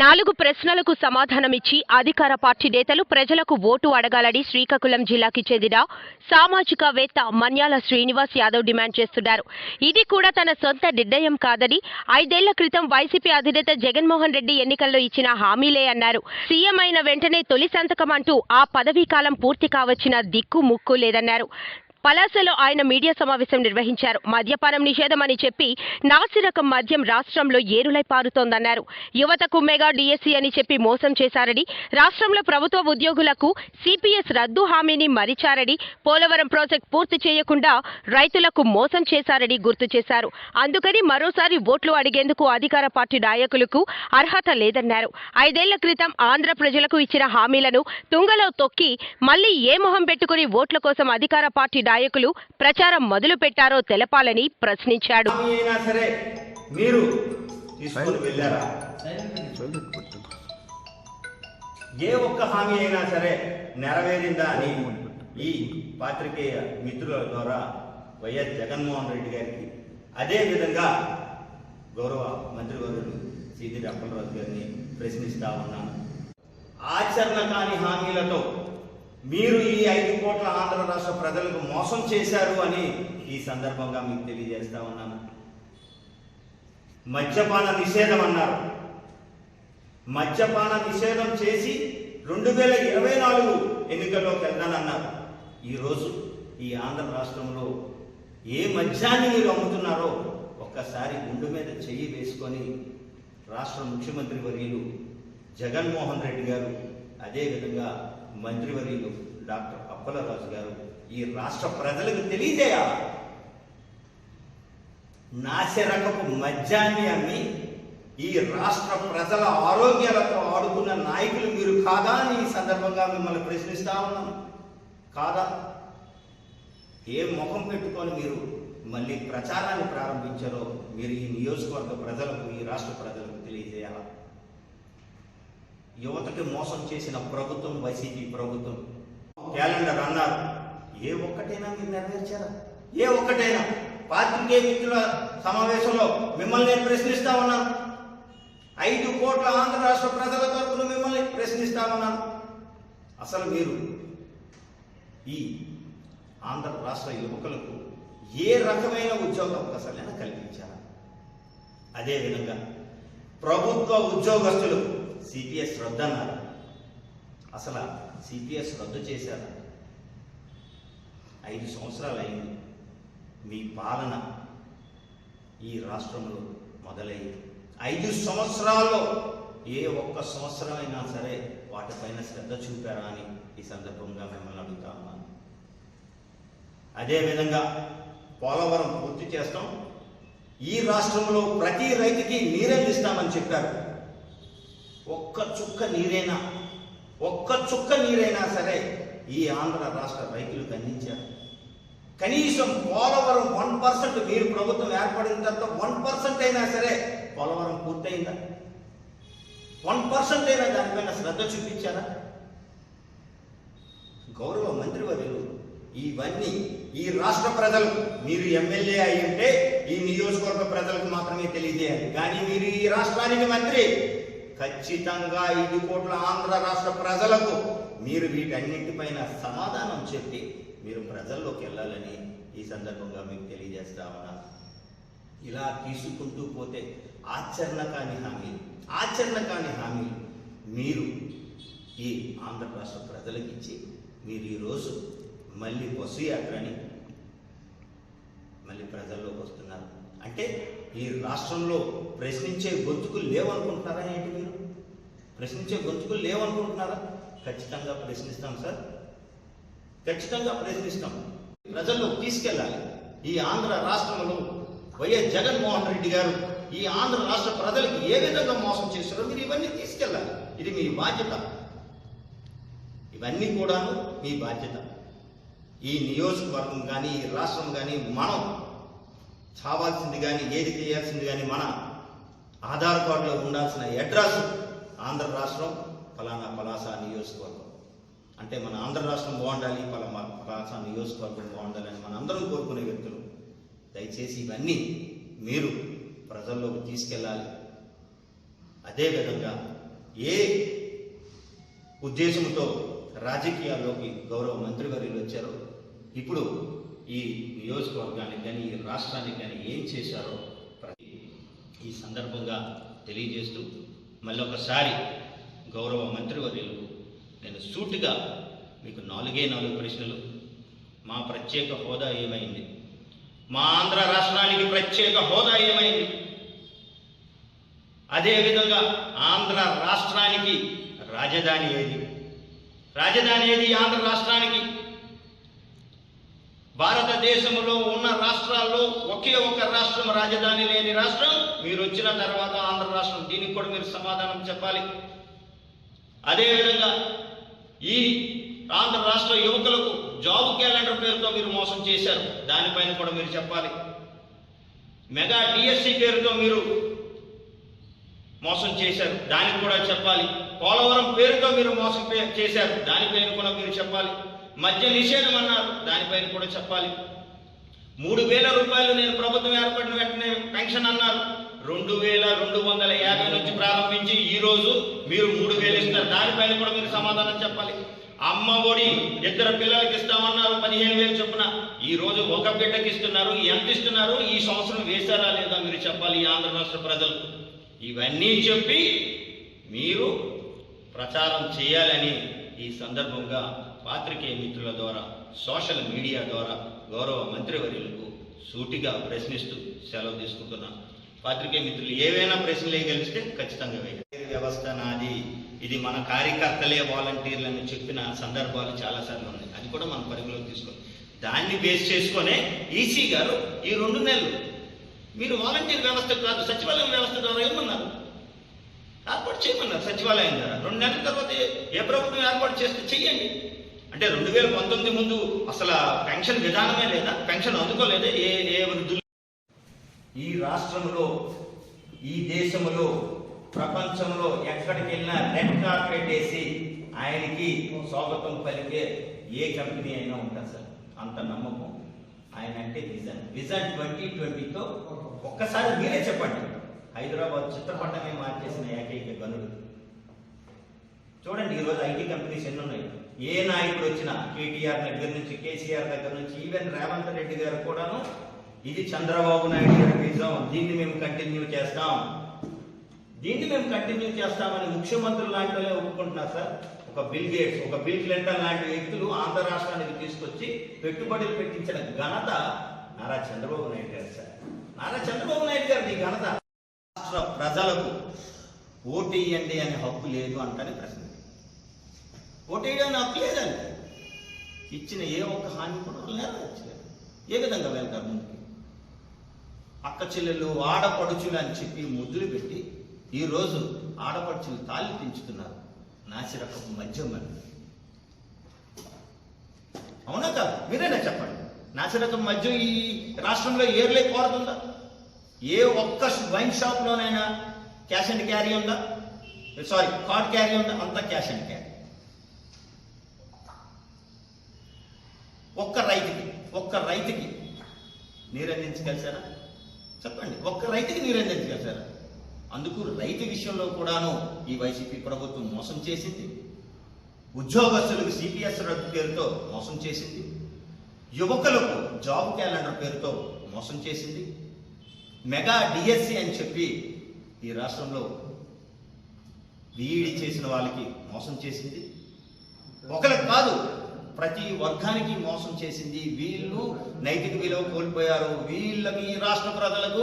నాలుగు ప్రశ్నలకు సమాధానమిచ్చి అధికార పార్టీ నేతలు ప్రజలకు ఓటు అడగాలని శ్రీకాకుళం జిల్లాకి చెందిన సామాజికవేత్త మన్యాల శ్రీనివాస్ యాదవ్ డిమాండ్ చేస్తున్నారు. ఇది కూడా తన సొంత నిర్ణయం కాదని ఐదేళ్ళ క్రితం వైసీపీ అధినేత జగన్మోహన్ రెడ్డి ఎన్నికల్లో ఇచ్చిన హామీలే అన్నారు. సీఎం అయిన వెంటనే తొలి సంతకం అంటూ ఆ పదవీ కాలం పూర్తి కావచ్చిన దిక్కు ముక్కు లేదన్నారు. పలాసలో ఆయన మీడియా సమావేశం నిర్వహించారు. మద్యపానం నిషేధమని చెప్పి నాసిరకం మద్యం రాష్ట్రంలో ఏరులై పారుతోందన్నారు. యువతకు మెగా డిఎస్సీ అని చెప్పి మోసం చేశారని రాష్ట్రంలో ప్రభుత్వ ఉద్యోగులకు సిపిఎస్ రద్దు హామీని మరిచారని పోలవరం ప్రాజెక్ట్ పూర్తి చేయకుండా రైతులకు మోసం చేశారని గుర్తు చేశారు. అందుకని మరోసారి ఓట్లు అడిగేందుకు అధికార పార్టీ నాయకులకు అర్హత లేదన్నారు. ఐదేళ్ళ క్రితం ఆంధ్ర ప్రజలకు ఇచ్చిన హామీలను తుంగలో తొక్కి మళ్ళీ ఏ మొహం పెట్టుకుని ఓట్ల కోసం అధికార పార్టీ నాయకులు ప్రచారం మొదలు పెట్టారో తెలపాలని ప్రశ్నించాడు. మీరు తీసుకొని వెళ్ళారా? ఏ ఒక్క హామీ అయినా సరే నెరవేరిందా అని ఈ పాత్రికేయ మిత్రుల ద్వారా వైఎస్ జగన్మోహన్ రెడ్డి గారికి అదే విధంగా గౌరవ మంత్రివర్యులు సిదిరి అప్పలరాజు గారిని ప్రశ్నిస్తా ఉన్నాను. ఆచరణ కాని హామీలతో మీరు ఈ ఐదు కోట్ల ఆంధ్ర రాష్ట్ర ప్రజలకు మోసం చేశారు అని ఈ సందర్భంగా మీకు తెలియజేస్తా ఉన్నాను. మద్యపాన నిషేధం అన్నారు. మద్యపాన నిషేధం చేసి రెండు వేల ఇరవై నాలుగు ఎన్నికల్లోకి వెళ్తానన్నారు ఈరోజు ఈ ఆంధ్ర రాష్ట్రంలో ఏ మద్యాన్ని మీరు అమ్ముతున్నారో ఒక్కసారి గుండు మీద చెయ్యి వేసుకొని రాష్ట్ర ముఖ్యమంత్రి వర్యులు జగన్మోహన్ రెడ్డి గారు అదేవిధంగా మంత్రివర్యులు డాక్టర్ అప్పలరాజు గారు ఈ రాష్ట్ర ప్రజలకు తెలియజేయాలి? నాశరకపు మద్యాన్ని అమ్మి ఈ రాష్ట్ర ప్రజల ఆరోగ్యాలతో ఆడుకున్న నాయకులు మీరు కాదా అని ఈ సందర్భంగా మిమ్మల్ని ప్రశ్నిస్తా ఉన్నాను కాదా? ఏ ముఖం పెట్టుకొని మీరు మళ్ళీ ప్రచారాన్ని ప్రారంభించారో మీరు ఈ నియోజకవర్గ ప్రజలకు ఈ రాష్ట్ర ప్రజలకు యువతకి మోసం చేసిన ప్రభుత్వం వైసీపీ ప్రభుత్వం. క్యాలెండర్ అన్నారు. ఏ ఒక్కటైనా మీరు నెరవేర్చారా? ఏ ఒక్కటైనా. పాత్రికే మిత్రుల సమావేశంలో మిమ్మల్ని నేను ప్రశ్నిస్తా ఉన్నాను. ఐదు కోట్ల ఆంధ్ర రాష్ట్ర ప్రజల తరపున మిమ్మల్ని ప్రశ్నిస్తా ఉన్నాను. అసలు మీరు ఈ ఆంధ్ర రాష్ట్ర యువకులకు ఏ రకమైన ఉద్యోగ అవకాశాలైనా కల్పించారా? అదేవిధంగా ప్రభుత్వ ఉద్యోగస్తులు సిపిఎస్ రద్దు అన్నారు అసలు సిపిఎస్ రద్దు చేశారు? ఐదు సంవత్సరాలు అయింది. మీ పాలన ఈ రాష్ట్రంలో మొదలైంది. ఐదు సంవత్సరాల్లో ఏ ఒక్క సంవత్సరం అయినా సరే వాటిపైన శ్రద్ధ చూపారా అని ఈ సందర్భంగా మిమ్మల్ని అడుగుతా ఉన్నాను. అదేవిధంగా పోలవరం పూర్తి చేస్తాం. ఈ రాష్ట్రంలో ప్రతి రైతుకి నీరందిస్తామని చెప్పారు. ఒక్క చుక్క నీరైనా ఒక్క చుక్క నీరైనా సరే ఈ ఆంధ్ర రాష్ట్ర రైతులకు అందించారు కనీసం పోలవరం వన్ పర్సెంట్ మీరు ప్రభుత్వం ఏర్పడిన తర్వాత వన్ పర్సెంట్ అయినా సరే పోలవరం పూర్తయిందా? వన్ పర్సెంట్ అయినా దానిపైన శ్రద్ధ చూపించారా? గౌరవ మంత్రివర్యులు ఇవన్నీ ఈ రాష్ట్ర ప్రజలకు మీరు ఎమ్మెల్యే అయి ఉంటే ఈ నియోజకవర్గ ప్రజలకు మాత్రమే తెలియజేయాలి. కానీ మీరు ఈ రాష్ట్రానికి మంత్రి ఖచ్చితంగా ఐదు కోట్ల ఆంధ్ర రాష్ట్ర ప్రజలకు మీరు వీటన్నింటిపైన సమాధానం చెప్పి మీరు ప్రజల్లోకి వెళ్ళాలని ఈ సందర్భంగా మీకు తెలియజేస్తా ఇలా తీసుకుంటూ పోతే ఆచరణ కాని హామీలు ఆచరణ కాని హామీలు మీరు ఈ ఆంధ్ర రాష్ట్ర ప్రజలకు ఇచ్చి మీరు ఈరోజు మళ్ళీ బస్సు యాత్రని మళ్ళీ ప్రజల్లోకి వస్తున్నారు. అంటే ఈ రాష్ట్రంలో ప్రశ్నించే గొంతుకులు లేవనుకుంటున్నారా ఏంటి మీరు? ప్రశ్నించే గొంతుకులు లేవనుకుంటున్నారా? ఖచ్చితంగా ప్రశ్నిస్తాం సార్. ఖచ్చితంగా ప్రశ్నిస్తాం. ప్రజల్లో తీసుకెళ్ళాలి. ఈ ఆంధ్ర రాష్ట్రంలో వైఎస్ జగన్మోహన్ రెడ్డి గారు ఈ ఆంధ్ర రాష్ట్ర ప్రజలకు ఏ విధంగా మోసం చేశారో మీరు ఇవన్నీ తీసుకెళ్ళాలి. ఇది మీ బాధ్యత. ఇవన్నీ కూడాను మీ బాధ్యత. ఈ నియోజకవర్గం కానీ ఈ రాష్ట్రం కానీ మనం చావాల్సింది కానీ ఏది చేయాల్సింది కానీ మన ఆధార్ కార్డులో ఉండాల్సిన అడ్రస్ ఆంధ్ర రాష్ట్రం ఫలానా పలాస నియోజకవర్గం. అంటే మన ఆంధ్ర రాష్ట్రం బాగుండాలి పలానా పలాస నియోజకవర్గం బాగుండాలని మన అందరం కోరుకునే వ్యక్తులు. దయచేసి ఇవన్నీ మీరు ప్రజల్లోకి తీసుకెళ్ళాలి. అదేవిధంగా ఏ ఉద్దేశంతో రాజకీయాల్లోకి గౌరవ మంత్రివర్యులు వచ్చారో ఇప్పుడు ఈ నియోజకవర్గానికి కానీ ఈ రాష్ట్రానికి కానీ ఏం చేశారో ప్రతి ఈ సందర్భంగా తెలియజేస్తూ మళ్ళీ ఒకసారి గౌరవ మంత్రివర్యులకు నేను సూటిగా మీకు నాలుగే నాలుగు ప్రశ్నలు. మా ప్రత్యేక హోదా ఏమైంది? మా ఆంధ్ర రాష్ట్రానికి ప్రత్యేక హోదా ఏమైంది? అదేవిధంగా ఆంధ్ర రాష్ట్రానికి రాజధాని ఏది? రాజధాని ఏది ఆంధ్ర రాష్ట్రానికి? భారతదేశంలో ఉన్న రాష్ట్రాల్లో ఒకే ఒక రాష్ట్రం రాజధాని లేని రాష్ట్రం మీరు వచ్చిన తర్వాత ఆంధ్ర రాష్ట్రం. దీనికి కూడా మీరు సమాధానం చెప్పాలి. అదేవిధంగా ఈ ఆంధ్ర రాష్ట్ర యువకులకు జాబ్ క్యాలెండర్ పేరుతో మీరు మోసం చేశారు. దానిపైన కూడా మీరు చెప్పాలి. మెగా డిఎస్సి పేరుతో మీరు మోసం చేశారు. దానికి కూడా చెప్పాలి. పోలవరం పేరుతో మీరు మోసం చేశారు. దానిపైన కూడా మీరు చెప్పాలి. మద్య నిషేధం అన్నారు. దానిపైన కూడా చెప్పాలి. మూడు వేల రూపాయలు నేను ప్రభుత్వం ఏర్పడిన వెంటనే పెన్షన్ అన్నారు. రెండు వేల రెండు వందల యాభై నుంచి ప్రారంభించి ఈ రోజు మీరు మూడు వేలు ఇస్తారు. దానిపైన కూడా మీరు సమాధానం చెప్పాలి. అమ్మ ఒడి ఇద్దరు పిల్లలకి ఇస్తామన్నారు. పదిహేను వేలు చొప్పున. ఈ రోజు ఒక బిడ్డకి ఇస్తున్నారు. ఎంత ఇస్తున్నారు? ఈ సంవత్సరం వేశారా లేదా మీరు చెప్పాలి ఈ ఆంధ్ర రాష్ట్ర ప్రజలు ఇవన్నీ చెప్పి మీరు ప్రచారం చేయాలని ఈ సందర్భంగా పాత్రికేయ మిత్రుల ద్వారా సోషల్ మీడియా ద్వారా గౌరవ మంత్రివర్యులకు సూటిగా ప్రశ్నిస్తూ సెలవు తీసుకుంటున్నాను పాత్రికేయ మిత్రులు ఏవైనా ప్రశ్నలు వేయగలిస్తే ఖచ్చితంగా వేయాలి వ్యవస్థ నాది. ఇది మన కార్యకర్తలే వాలంటీర్లు అని చెప్పిన సందర్భాలు చాలాసార్లు ఉన్నాయి. అది కూడా మనం పరిగణలోకి తీసుకోవాలి. దాన్ని బేస్ చేసుకొనే ఈసీ గారు ఈ రెండు నెలలు మీరు వాలంటీర్ వ్యవస్థ కాదు సచివాలయం వ్యవస్థ ద్వారా ఏమన్నారు? ఏర్పాటు చేయమన్నారు సచివాలయం ద్వారా. రెండు నెలల తర్వాత ఏ ప్రభుత్వం ఏర్పాటు చేస్తే చెయ్యండి. అంటే రెండు వేల పంతొమ్మిది ముందు అసలు పెన్షన్ విధానమే లేదా? పెన్షన్ అందుకోలేదా? ఏ ఏ వృద్ధులు? ఈ రాష్ట్రంలో ఈ దేశంలో ప్రపంచంలో ఎక్కడికి వెళ్ళినా రెడ్ కార్పెట్ వేసి ఆయనకి స్వాగతం పలికే ఏ కంపెనీ అయినా ఉంటుంది సార్. అంత నమ్మకం. ఆయన అంటే విజన్. విజన్ ట్వంటీ ట్వంటీతో ఒక్కసారి మీరే చెప్పండి. హైదరాబాద్ చిత్రపటమే మార్చేసిన ఏకైక గనుడు. చూడండి ఈరోజు ఐటీ కంపెనీస్ ఎన్ని ఉన్నాయి? ఏ నాయకుడు వచ్చినా కేటీఆర్ దగ్గర నుంచి కేసీఆర్ దగ్గర నుంచి ఈవెన్ రేవంత్ రెడ్డి గారు కూడాను ఇది చంద్రబాబు నాయుడు గారి విజయం దీన్ని మేము కంటిన్యూ చేస్తాం. దీన్ని మేము కంటిన్యూ చేస్తామని ముఖ్యమంత్రులు లాంటి వాళ్ళే ఒప్పుకుంటున్నారు సార్. ఒక బిల్ గేట్స్ ఒక బిల్ క్లింటన్ లాంటి వ్యక్తులు ఆంధ్ర రాష్ట్రానికి తీసుకొచ్చి పెట్టుబడులు పెట్టించిన ఘనత నారా చంద్రబాబు నాయుడు గారు సార్. నారా చంద్రబాబు నాయుడు గారు ఈ ఘనత రాష్ట్ర ప్రజలకు ఓటు వేయండి అనే హక్కు లేదు అంటని ప్రశ్న. ఓటు నాకు లేదండి. ఇచ్చిన ఏ ఒక్క హామీ కూడా నెరవేర్చలేదు. ఏ విధంగా వెళ్తారు ముందుకి? అక్క చెల్లెలు ఆడపడుచులు అని చెప్పి ముద్దులు పెట్టి ఈరోజు ఆడపడుచులు తాళి పెంచుతున్నారు. నాసిరకపు మద్యం అని. అవునా కాదు? మీరేనా చెప్పండి. నాసిరకం మద్యం ఈ రాష్ట్రంలో ఏర్లే కోరుతుందా? ఏ ఒక్క వైన్ షాప్లోనైనా క్యాష్ అండ్ క్యారీ ఉందా? సారీ కార్డ్ క్యారీ ఉందా? అంతా క్యాష్ అండ్ క్యారీ. ఒక్క రైతుకి ఒక్క రైతుకి నీరందించగలిసారా చెప్పండి ఒక్క రైతుకి నీరందించగలిసారా అందుకు రైతు విషయంలో కూడాను ఈ వైసీపీ ప్రభుత్వం మోసం చేసింది. ఉద్యోగస్తులకు సిపిఎస్ రద్దు పేరుతో మోసం చేసింది. యువకులకు జాబ్ క్యాలెండర్ పేరుతో మోసం చేసింది. మెగా డిఎస్సి అని చెప్పి ఈ రాష్ట్రంలో బీఈడి చేసిన వాళ్ళకి మోసం చేసింది. ఒకరికి కాదు ప్రతి వర్గానికి మోసం చేసింది. వీళ్ళు నైతిక విలువ కోల్పోయారు. వీళ్ళకి ఈ రాష్ట్ర ప్రజలకు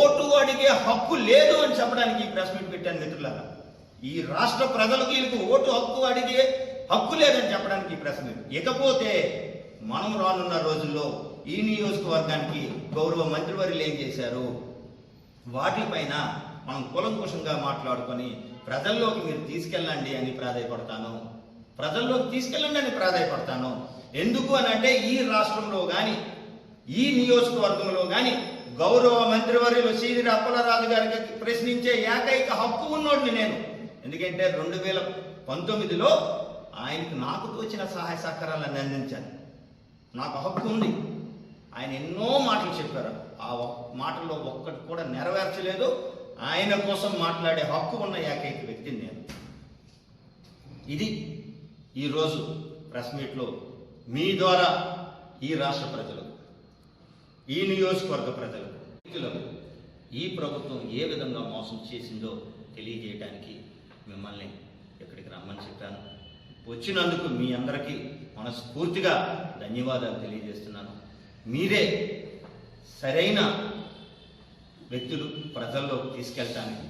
ఓటు అడిగే హక్కు లేదు అని చెప్పడానికి ఈ ప్రెస్ మీట్ పెట్టాను మిత్రులారా. ఈ రాష్ట్ర ప్రజలకు వీళ్ళకి ఓటు హక్కు అడిగే హక్కు లేదని చెప్పడానికి ఈ ప్రెస్ మీట్. ఇకపోతే మనం రానున్న రోజుల్లో ఈ నియోజకవర్గానికి గౌరవ మంత్రివర్యులు ఏం చేశారు? వాటిపైన మనం కులంకుశంగా మాట్లాడుకొని ప్రజల్లోకి మీరు తీసుకెళ్ళండి అని ప్రాధాయపడతాను. ప్రజల్లోకి తీసుకెళ్ళండి అని ప్రాధాయపడతాను. ఎందుకు అని అంటే ఈ రాష్ట్రంలో కానీ ఈ నియోజకవర్గంలో కానీ గౌరవ మంత్రివర్యులు సీదిరి అప్పలరాజు గారికి ప్రశ్నించే ఏకైక హక్కు ఉన్నోడిని నేను. ఎందుకంటే రెండు వేల పంతొమ్మిదిలో ఆయనకు నాకు తోచిన సహాయ సహకారాలను అందించాను. నాకు హక్కు ఉంది. ఆయన ఎన్నో మాటలు చెప్పారు. ఆ మాటల్లో ఒక్కటి కూడా నెరవేర్చలేదు. ఆయన కోసం మాట్లాడే హక్కు ఉన్న ఏకైక వ్యక్తిని నేను. ఇది ఈరోజు ప్రెస్ మీట్లో మీ ద్వారా ఈ రాష్ట్ర ప్రజలకు ఈ నియోజకవర్గ ప్రజలకు ఈ ప్రభుత్వం ఏ విధంగా మోసం చేసిందో తెలియజేయడానికి మిమ్మల్ని ఇక్కడికి రమ్మని చెప్పాను. వచ్చినందుకు మీ అందరికీ మనస్ఫూర్తిగా ధన్యవాదాలు తెలియజేస్తున్నాను. మీరే సరైన వ్యక్తులు ప్రజల్లో తీసుకెళ్ళటానికి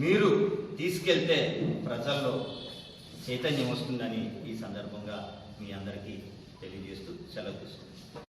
మీరు తీసుకెళ్తే ప్రజల్లో చైతన్యం వస్తుందని ఈ సందర్భంగా మీ అందరికీ తెలియజేస్తూ సెలవు తీసుకుంటాను